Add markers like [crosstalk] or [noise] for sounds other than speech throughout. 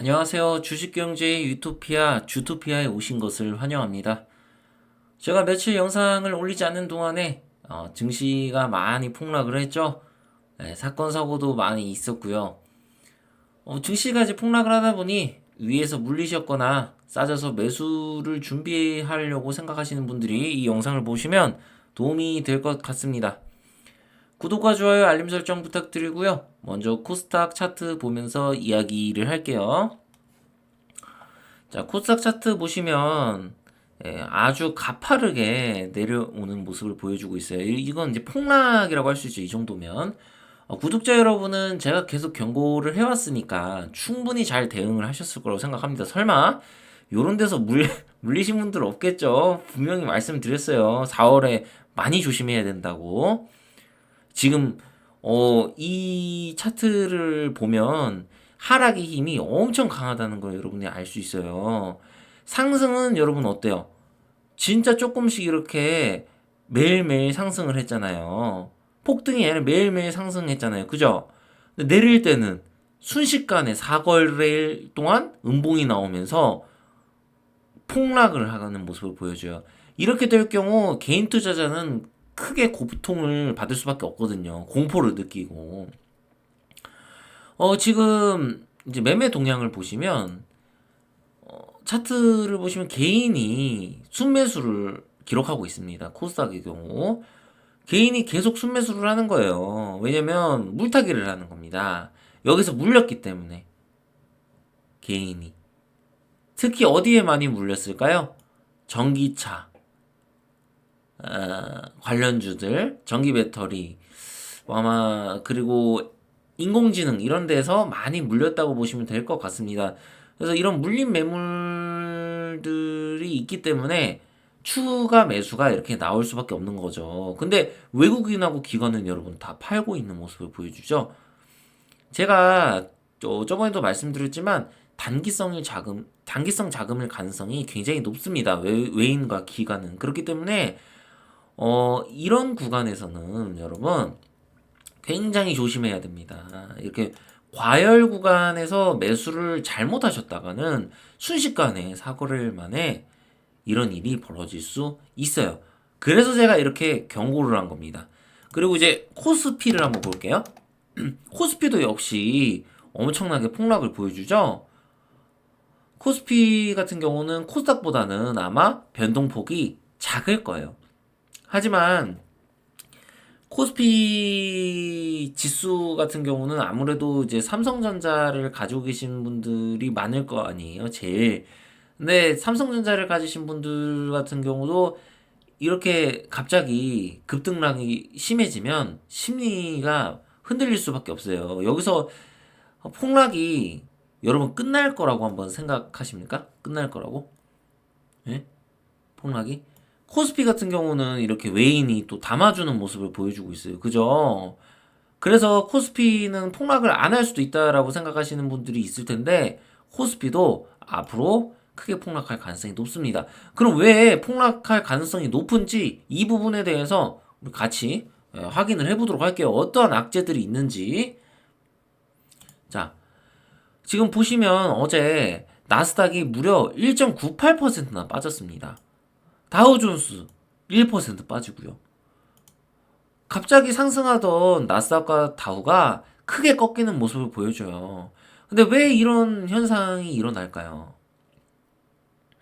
안녕하세요. 주식경제의 유토피아, 주토피아에 오신 것을 환영합니다. 제가 며칠 영상을 올리지 않는 동안에 어, 증시가 많이 폭락을 했죠. 네, 사건 사고도 많이 있었고요. 어, 증시가 이제 폭락을 하다 보니 위에서 물리셨거나 싸져서 매수를 준비하려고 생각하시는 분들이 이 영상을 보시면 도움이 될 것 같습니다. 구독과 좋아요, 알림 설정 부탁드리고요. 먼저 코스닥 차트 보면서 이야기를 할게요. 자, 코스닥 차트 보시면 예, 아주 가파르게 내려오는 모습을 보여주고 있어요. 이- 이건 이제 폭락이라고 할 수 있죠. 이 정도면. 어, 구독자 여러분은 제가 계속 경고를 해왔으니까 충분히 잘 대응을 하셨을 거라고 생각합니다. 설마 요런 데서 물, [laughs] 물리신 분들 없겠죠? 분명히 말씀드렸어요. 4월에 많이 조심해야 된다고. 지금 어, 이 차트를 보면 하락의 힘이 엄청 강하다는 걸 여러분이 알 수 있어요. 상승은 여러분 어때요? 진짜 조금씩 이렇게 매일매일 상승을 했잖아요. 폭등이 아니라 매일매일 상승했잖아요. 그죠? 내릴 때는 순식간에 사거래일 동안 음봉이 나오면서 폭락을 하는 모습을 보여줘요. 이렇게 될 경우 개인 투자자는 크게 고통을 받을 수밖에 없거든요. 공포를 느끼고. 어, 지금 이제 매매 동향을 보시면 어, 차트를 보시면 개인이 순매수를 기록하고 있습니다. 코스닥의 경우. 개인이 계속 순매수를 하는 거예요. 왜냐면 물타기를 하는 겁니다. 여기서 물렸기 때문에. 개인이. 특히 어디에 많이 물렸을까요? 전기차. 어, 관련주들, 전기 배터리, 아마 그리고 인공지능 이런 데서 많이 물렸다고 보시면 될 것 같습니다. 그래서 이런 물린 매물들이 있기 때문에 추가 매수가 이렇게 나올 수밖에 없는 거죠. 근데 외국인하고 기관은 여러분 다 팔고 있는 모습을 보여주죠. 제가 저, 저번에도 말씀드렸지만 단기성이 자금, 단기성 자금일 가능성이 굉장히 높습니다. 외, 외인과 기관은. 그렇기 때문에 어, 이런 구간에서는 여러분 굉장히 조심해야 됩니다. 이렇게 과열 구간에서 매수를 잘못하셨다가는 순식간에 사거래일 만에 이런 일이 벌어질 수 있어요. 그래서 제가 이렇게 경고를 한 겁니다. 그리고 이제 코스피를 한번 볼게요. [clears throat] 코스피도 역시 엄청나게 폭락을 보여주죠. 코스피 같은 경우는 코스닥보다는 아마 변동폭이 작을 거예요. 하지만 코스피 지수 같은 경우는 아무래도 이제 삼성전자를 가지고 계신 분들이 많을 거 아니에요, 제일. 근데 삼성전자를 가지신 분들 같은 경우도 이렇게 갑자기 급등락이 심해지면 심리가 흔들릴 수밖에 없어요. 여기서 폭락이 여러분 끝날 거라고 한번 생각하십니까? 끝날 거라고? 예? 폭락이? 코스피 같은 경우는 이렇게 외인이 또 담아주는 모습을 보여주고 있어요. 그죠? 그래서 코스피는 폭락을 안 할 수도 있다라고 생각하시는 분들이 있을 텐데, 코스피도 앞으로 크게 폭락할 가능성이 높습니다. 그럼 왜 폭락할 가능성이 높은지 이 부분에 대해서 우리 같이 예, 확인을 해보도록 할게요. 어떠한 악재들이 있는지. 자, 지금 보시면 어제 나스닥이 무려 1.98%나 빠졌습니다. 다우존스 1% 빠지고요. 갑자기 상승하던 나스닥과 다우가 크게 꺾이는 모습을 보여줘요. 근데 왜 이런 현상이 일어날까요?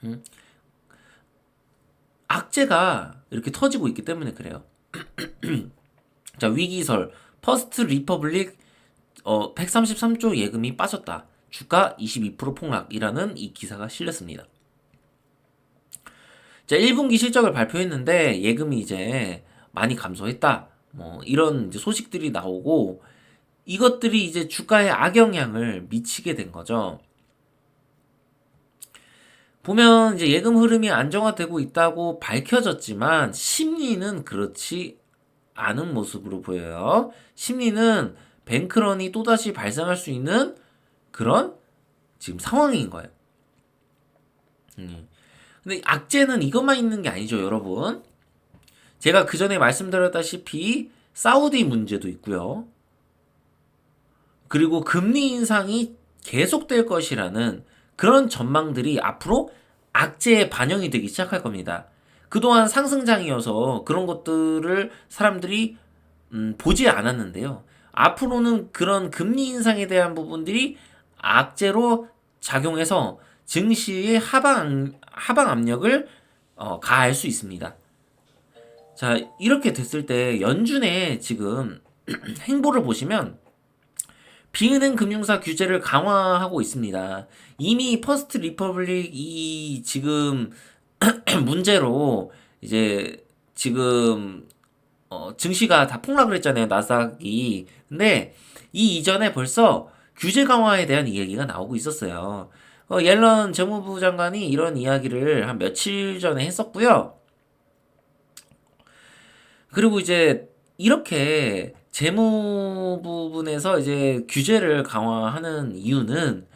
음? 악재가 이렇게 터지고 있기 때문에 그래요. [clears throat] 자, 위기설. 퍼스트 리퍼블릭 어, 133조 예금이 빠졌다. 주가 22% 폭락이라는 이 기사가 실렸습니다. 자, 1분기 실적을 발표했는데 예금이 이제 많이 감소했다. 뭐 이런 소식들이 나오고 이것들이 이제 주가에 악영향을 미치게 된 거죠. 보면 이제 예금 흐름이 안정화되고 있다고 밝혀졌지만 심리는 그렇지 않은 모습으로 보여요. 심리는 뱅크런이 또다시 발생할 수 있는 그런 지금 상황인 거예요. 음. 근데 악재는 이것만 있는 게 아니죠, 여러분. 제가 그 전에 말씀드렸다시피 사우디 문제도 있고요. 그리고 금리 인상이 계속될 것이라는 그런 전망들이 앞으로 악재에 반영이 되기 시작할 겁니다. 그동안 상승장이어서 그런 것들을 사람들이 음, 보지 않았는데요. 앞으로는 그런 금리 인상에 대한 부분들이 악재로 작용해서 증시의 하방 하방 압력을 어, 가할 수 있습니다. 자 이렇게 됐을 때 연준의 지금 [clears throat] 행보를 보시면 비은행 금융사 규제를 강화하고 있습니다. 이미 퍼스트 리퍼블릭 이 지금 [clears throat] 문제로 이제 지금 어, 증시가 다 폭락을 했잖아요. 나스닥이. 근데 이 이전에 벌써 규제 강화에 대한 이야기가 나오고 있었어요. 어, 옐런 재무부 장관이 이런 이야기를 한 며칠 전에 했었고요. 그리고 이제 이렇게 재무 부분에서 이제 규제를 강화하는 이유는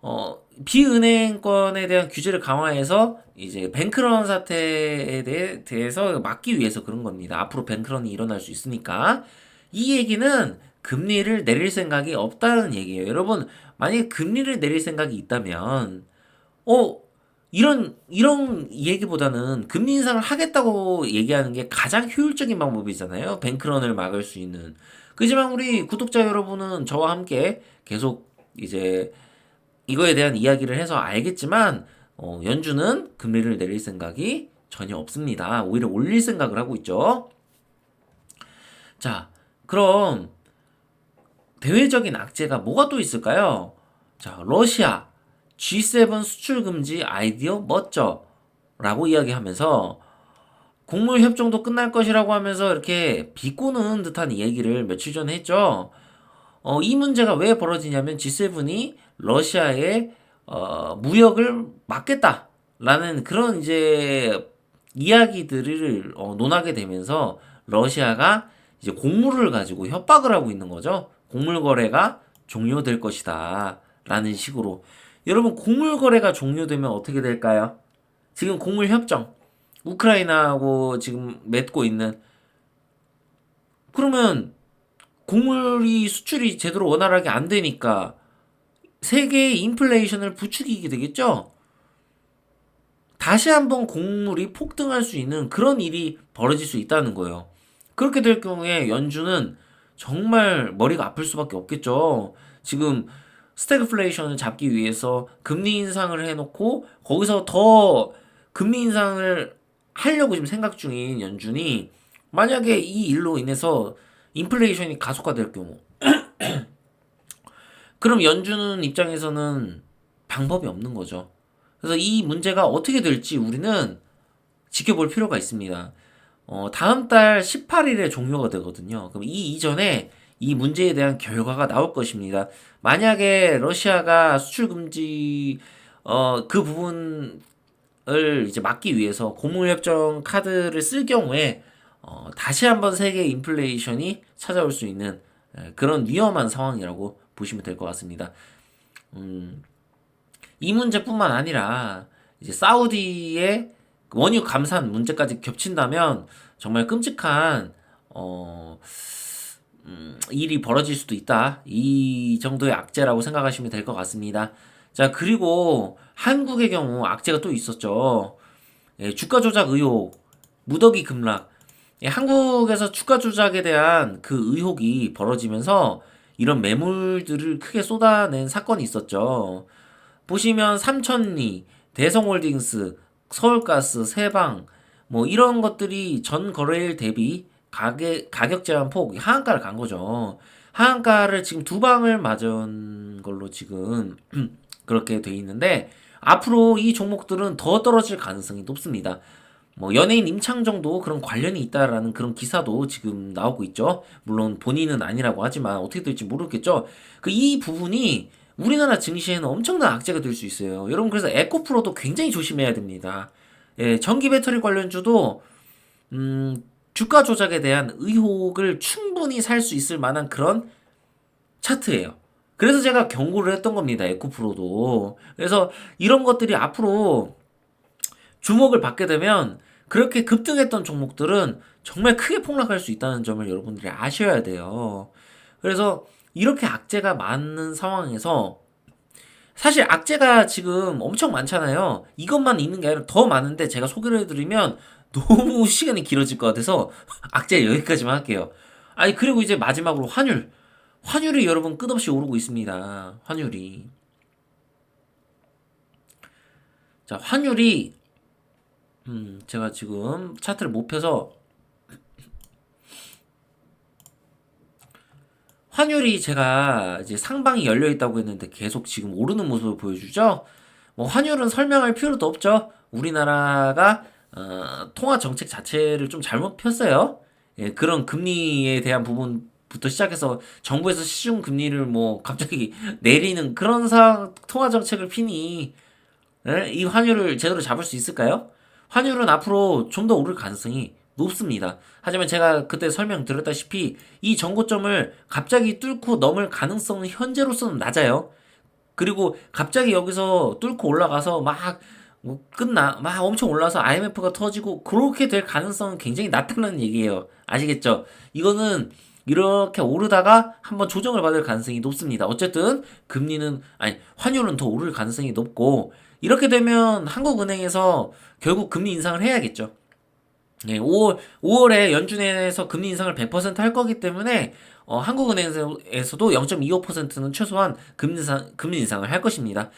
어, 비은행권에 대한 규제를 강화해서 이제 뱅크런 사태에 대해, 대해서 막기 위해서 그런 겁니다. 앞으로 뱅크런이 일어날 수 있으니까. 이 얘기는 금리를 내릴 생각이 없다는 얘기예요. 여러분, 만약에 금리를 내릴 생각이 있다면, 어, 이런, 이런 얘기보다는 금리 인상을 하겠다고 얘기하는 게 가장 효율적인 방법이잖아요. 뱅크런을 막을 수 있는. 그지만 우리 구독자 여러분은 저와 함께 계속 이제 이거에 대한 이야기를 해서 알겠지만 어, 연준은 금리를 내릴 생각이 전혀 없습니다. 오히려 올릴 생각을 하고 있죠. 자, 그럼 대외적인 악재가 뭐가 또 있을까요? 자, 러시아 G7 수출 금지 아이디어 멋져 라고 이야기하면서 곡물 협정도 끝날 것이라고 하면서 이렇게 비꼬는 듯한 얘기를 며칠 전에 했죠. 어, 이 문제가 왜 벌어지냐면 G7이 러시아의 어, 무역을 막겠다라는 그런 이제 이야기들을 어, 논하게 되면서 러시아가 이제 곡물을 가지고 협박을 하고 있는 거죠. 곡물 거래가 종료될 것이다. 라는 식으로. 여러분, 곡물 거래가 종료되면 어떻게 될까요? 지금 곡물 협정, 우크라이나하고 지금 맺고 있는, 그러면 곡물이 수출이 제대로 원활하게 안 되니까 세계의 인플레이션을 부추기게 되겠죠? 다시 한번 곡물이 폭등할 수 있는 그런 일이 벌어질 수 있다는 거예요. 그렇게 될 경우에 연준은 정말 머리가 아플 수밖에 없겠죠. 지금 스태그플레이션을 잡기 위해서 금리 인상을 해놓고 거기서 더 금리 인상을 하려고 지금 생각 중인 연준이 만약에 이 일로 인해서 인플레이션이 가속화될 경우 [clears throat] 그럼 연준은 입장에서는 방법이 없는 거죠. 그래서 이 문제가 어떻게 될지 우리는 지켜볼 필요가 있습니다. 어, 다음 달 18일에 종료가 되거든요. 그럼 이 이전에 이 문제에 대한 결과가 나올 것입니다. 만약에 러시아가 수출 금지 어, 그 부분을 이제 막기 위해서 고물협정 카드를 쓸 경우에 어, 다시 한번 세계 인플레이션이 찾아올 수 있는 그런 위험한 상황이라고 보시면 될 것 같습니다. 음, 이 문제뿐만 아니라 이제 사우디의 원유 감산 문제까지 겹친다면 정말 끔찍한 어, 음, 일이 벌어질 수도 있다. 이 정도의 악재라고 생각하시면 될 것 같습니다. 자 그리고 한국의 경우 악재가 또 있었죠. 예, 주가 조작 의혹, 무더기 급락. 예, 한국에서 주가 조작에 대한 그 의혹이 벌어지면서 이런 매물들을 크게 쏟아낸 사건이 있었죠. 보시면 삼천리, 대성홀딩스, 서울가스, 세방 뭐 이런 것들이 전 거래일 대비 가격 가격 제한 폭 하한가를 간 거죠. 하한가를 지금 두 방을 맞은 걸로 지금 [clears throat] 그렇게 돼 있는데 앞으로 이 종목들은 더 떨어질 가능성이 높습니다. 뭐 연예인 임창정도 그런 관련이 있다라는 그런 기사도 지금 나오고 있죠. 물론 본인은 아니라고 하지만 어떻게 될지 모르겠죠. 그 이 부분이 우리나라 증시에는 엄청난 악재가 될 수 있어요. 여러분 그래서 에코프로도 굉장히 조심해야 됩니다. 예, 전기 배터리 관련주도 음, 주가 조작에 대한 의혹을 충분히 살 수 있을 만한 그런 차트예요. 그래서 제가 경고를 했던 겁니다. 에코프로도. 그래서 이런 것들이 앞으로 주목을 받게 되면 그렇게 급등했던 종목들은 정말 크게 폭락할 수 있다는 점을 여러분들이 아셔야 돼요. 그래서 이렇게 악재가 많은 상황에서 사실 악재가 지금 엄청 많잖아요. 이것만 있는 게 아니라 더 많은데 제가 소개를 해드리면 너무 [laughs] 시간이 길어질 것 같아서 악재 여기까지만 할게요. 아니 그리고 이제 마지막으로 환율. 환율이 여러분 끝없이 오르고 있습니다. 환율이. 자, 환율이 음, 제가 지금 차트를 못 펴서 환율이 제가 이제 상방이 열려 있다고 했는데 계속 지금 오르는 모습을 보여주죠. 뭐 환율은 설명할 필요도 없죠. 우리나라가 어, 통화 정책 자체를 좀 잘못 폈어요. 예, 그런 금리에 대한 부분부터 시작해서 정부에서 시중 금리를 뭐 갑자기 [laughs] 내리는 그런 상 통화 정책을 피니 예? 이 환율을 제대로 잡을 수 있을까요? 환율은 앞으로 좀 더 오를 가능성이 높습니다. 하지만 제가 그때 설명드렸다시피 이 정고점을 갑자기 뚫고 넘을 가능성은 현재로서는 낮아요. 그리고 갑자기 여기서 뚫고 올라가서 막 뭐 끝나 막 엄청 올라서 IMF가 터지고 그렇게 될 가능성은 굉장히 낮다는 얘기예요. 아시겠죠? 이거는 이렇게 오르다가 한번 조정을 받을 가능성이 높습니다. 어쨌든 금리는 아니 환율은 더 오를 가능성이 높고 이렇게 되면 한국은행에서 결국 금리 인상을 해야겠죠. 네, 5월 5월에 연준에서 금리 인상을 100%할 거기 때문에 어, 한국은행에서도 0.25%는 최소한 금리 인상, 금리 인상을 할 것입니다.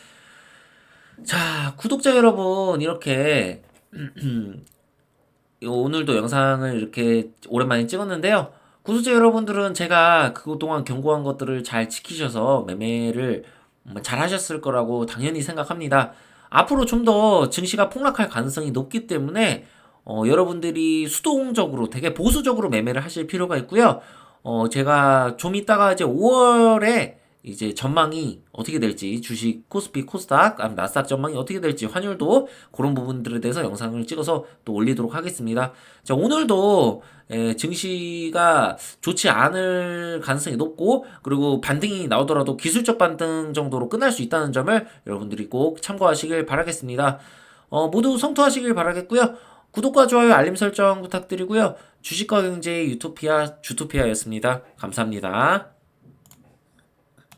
자, 구독자 여러분, 이렇게, [clears throat] 오늘도 영상을 이렇게 오랜만에 찍었는데요. 구독자 여러분들은 제가 그동안 경고한 것들을 잘 지키셔서 매매를 잘 하셨을 거라고 당연히 생각합니다. 앞으로 좀 더 증시가 폭락할 가능성이 높기 때문에 어, 여러분들이 수동적으로 되게 보수적으로 매매를 하실 필요가 있고요. 어, 제가 좀 이따가 이제 5월에 이제 전망이 어떻게 될지 주식 코스피 코스닥 아니면 나스닥 전망이 어떻게 될지 환율도 그런 부분들에 대해서 영상을 찍어서 또 올리도록 하겠습니다. 자 오늘도 에, 증시가 좋지 않을 가능성이 높고 그리고 반등이 나오더라도 기술적 반등 정도로 끝날 수 있다는 점을 여러분들이 꼭 참고하시길 바라겠습니다. 어, 모두 성투하시길 바라겠고요. 구독과 좋아요 알림 설정 부탁드리고요. 주식과 경제 유토피아 주토피아였습니다. 감사합니다.